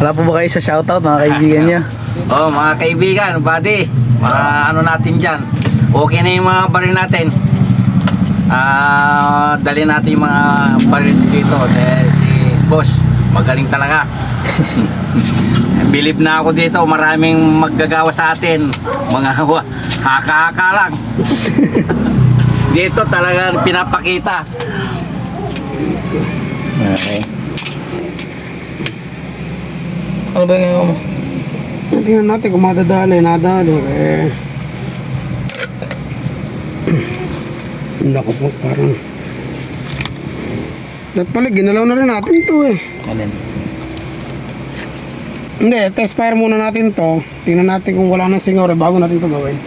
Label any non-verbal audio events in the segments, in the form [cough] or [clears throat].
Wala po ba kayo sa shoutout mga kaibigan niya? Oh, mga kaibigan, buddy, mga ano natin dyan. Okay na yung mga baril natin. Ah, dali natin yung mga baril dito. Dahil si boss, magaling talaga. [laughs] Believe na ako dito, maraming maggagawa sa atin. Mga [laughs] haka-haka lang. [laughs] dito talagang pinapakita. Okay. Ano ba yung mo? Tingnan natin kung madadali, nadali. Eh. [clears throat] Naku po, parang... Dapat pala, ginalaw na rin natin to eh. Alin? Hindi, test fire muna natin to. Tingnan natin kung wala nang singaw bago natin to gawin.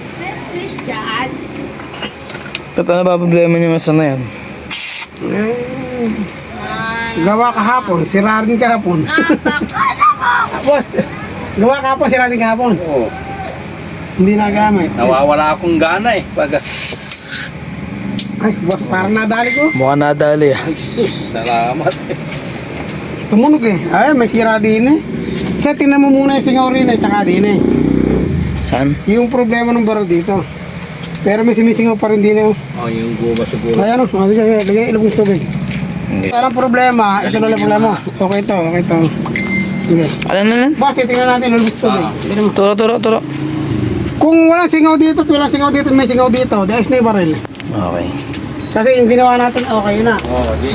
Ba't ano ba problema niyo sa na yan? Eh, gawa kahapon, sira rin kahapon. [laughs] Boss, gawa kahapon, sira rin kahapon. Oh, Hindi nagamit. nawawala akong gana eh. Pag, Ay, boss, parang nadali ko. Mukhang nadali ah. ay sus, salamat. Tumunog eh. Ay, may sira din eh. Isa, tingnan mo muna yung singaw rin eh, tsaka din eh. Saan? Yung problema ng baro dito. Pero may simisingaw pa rin din eh. oh. Oh, yung guma siguro. Kaya ano, oh, sige, sige, lagay ilong ng tubig. Okay. Parang problema, ito na lang problema. Okay to, okay to. Okay. Alin alin? Boss, titingnan natin ng tubig. Tingnan mo. Turo, turo, turo. Kung walang singaw dito at walang singaw dito, may singaw dito, dahil na yung baril. Okay. Kasi yung ginawa natin, okay na. Oh, di.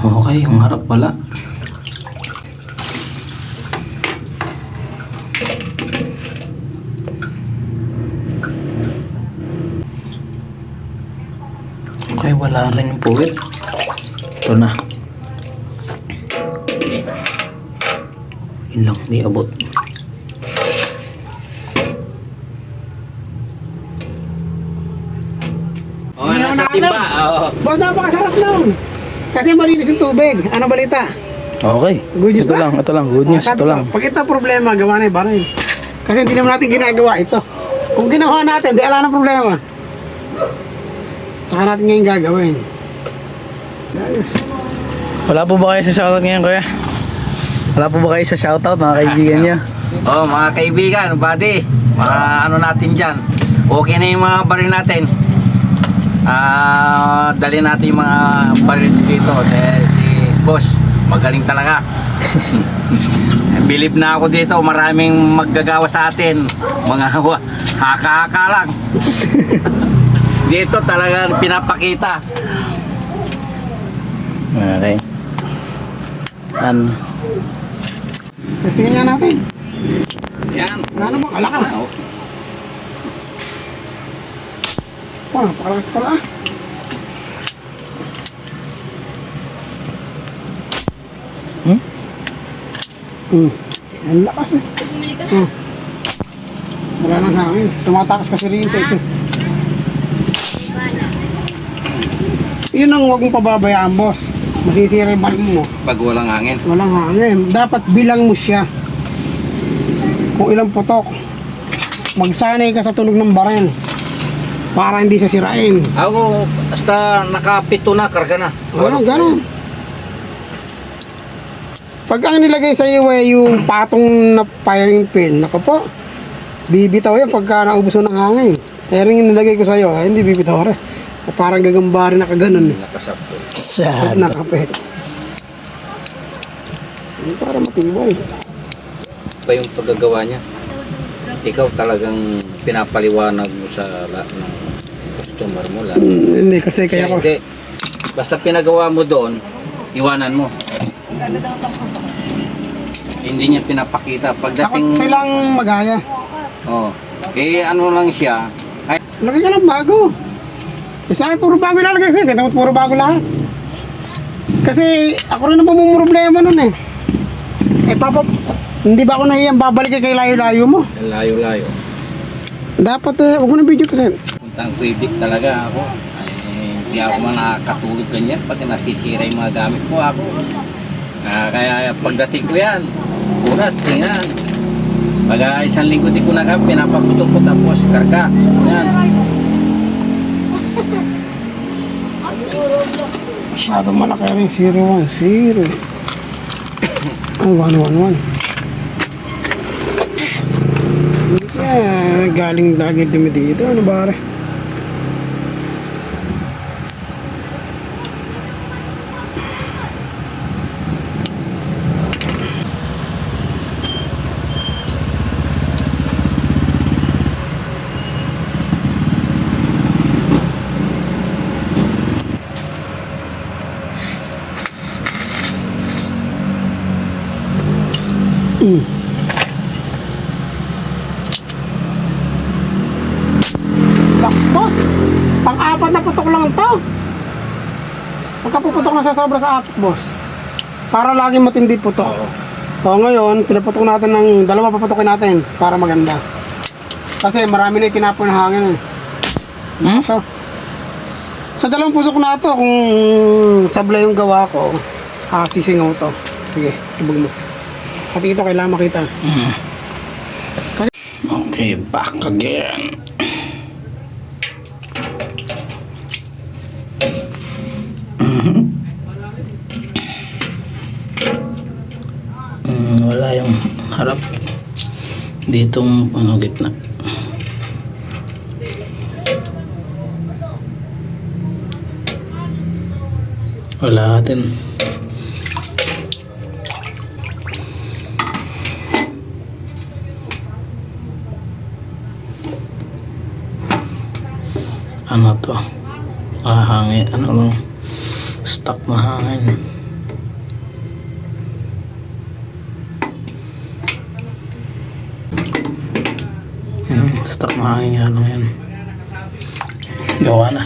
Okay, yung harap pala. Wala rin yung puwit. Ito na. Yun lang, di abot. Oh, nasa timba. Oo. Boss, napakasarap nun. Kasi malinis yung tubig. Ano balita? Okay. Good news ito ba? lang, ito lang. Good news, Sabi ito lang. Pag ito problema, gawa na yung baril. Kasi hindi naman natin ginagawa ito. Kung ginawa natin, di ala na problema. Tsaka natin ngayon gagawin. Ayos. Wala po ba kayo sa shoutout ngayon, kuya? Wala po ba kayo sa shoutout, mga kaibigan niya? Oh, mga kaibigan, buddy, mga ano natin dyan. Okay na yung mga baril natin. Ah, dali natin yung mga baril dito. Dahil si boss, magaling talaga. [laughs] Believe na ako dito, maraming maggagawa sa atin. Mga haka-haka lang. [laughs] dito talagang pinapakita. Okay. Ano? Testingin nga natin. Yan. Gano'n ba kalakas? Oh, napakalakas pala ah. Hmm? Hmm. Ang lakas eh. Hmm. Wala nang hangin. Tumatakas kasi rin sa isa. Yun ang huwag mong pababayaan, boss. Masisira yung baril mo. Pag walang hangin. Walang hangin. Dapat bilang mo siya. Kung ilang putok. Magsanay ka sa tunog ng baril. Para hindi siya sirain. Ako, basta nakapito na, karga na. Ano, ganun. Pag ang nilagay sa iyo ay yung patong na firing pin, nako po, bibitaw yan pagka naubos ng hangin. Eh, yung nilagay ko sa iyo, ay, hindi bibitaw rin. Parang gagambari na kaganon. Eh. Nakasapto. At Sad. nakapit. Ay, para matibay. ba yung paggagawa niya? Ikaw talagang pinapaliwanag mo sa lahat ng customer mo lahat. Hmm, hindi, kasi kaya ko. Hindi. Basta pinagawa mo doon, iwanan mo. Hindi niya pinapakita. Dapat Pagdating, silang magaya. oh, eh ano lang siya, ay, Lagay ka ng bago. Eh, sa akin, puro bago ilalagay sa'yo. Kaya puro bago lahat. Kasi ako rin naman mong problema nun eh. Eh, papa, hindi ba ako nahiyang babalik kay layo-layo mo? layo-layo. Dapat eh, huwag mo na video sir. Puntang critic talaga ako. Ay, hindi ako man nakakatulog ganyan, pati nasisira yung mga gamit ko ako. Ah, kaya pagdating ko yan, unas, tingnan. Pag ah, isang linggo di ko na kami, pinapaputol ko tapos karga. Yan. Masyadong malaki rin. 010. [coughs] Ay, 111. Hindi kaya galing lagi dumi dito. Ano ba rin? Laks, boss. Pang-apat na putok lang ito. Pagkapuputok na sa sobra sa apat, boss. Para lagi matindi putok. O ngayon, pinaputok natin ng dalawa paputokin natin para maganda. Kasi marami na yung kinapon ng hangin. Eh. Hmm? So, sa dalawang pusok na ito, kung sablay yung gawa ko, ah, sisingaw to. Sige, ibog mo. Pati ito kailangan makita. Okay, back again. Mhm. Mm, wala yung harap. Ditong ano gitna. Wala din. Ano to? Mahangin ano lang? Stock mahangin. Hmm, stock mahangin nga lang yan gawa na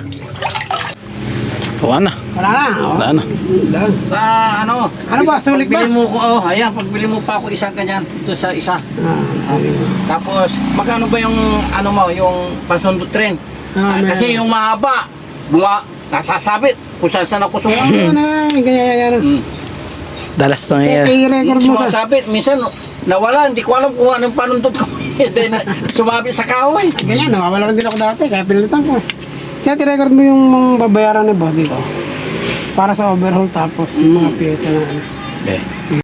gawa na Wala na. Oh. wala na. Sa ano? Ano ba, sulit ba? Pagbili mo ko, oh, ayan, pagbili mo pa ako isang ganyan, ito sa isa. Ah, Tapos, magkano ba yung, ano mo, yung pasundot tren? Ah, Ah, meron. kasi yung mahaba, bunga, nasasabit, kung saan saan ako sungan. ano na, ganyan, yan. Hmm. dalas na Eh, yan i-record mo sa... Sumasabit, minsan, nawala, hindi ko alam kung anong panundot ko. Then, sumabit sa kahoy. Ganyan, nawawala rin din ako dati, kaya pinalitan ko. Siya, i-record mo yung mga babayaran ni boss dito. Para sa overhaul tapos yung mga pyesa na ano. okay.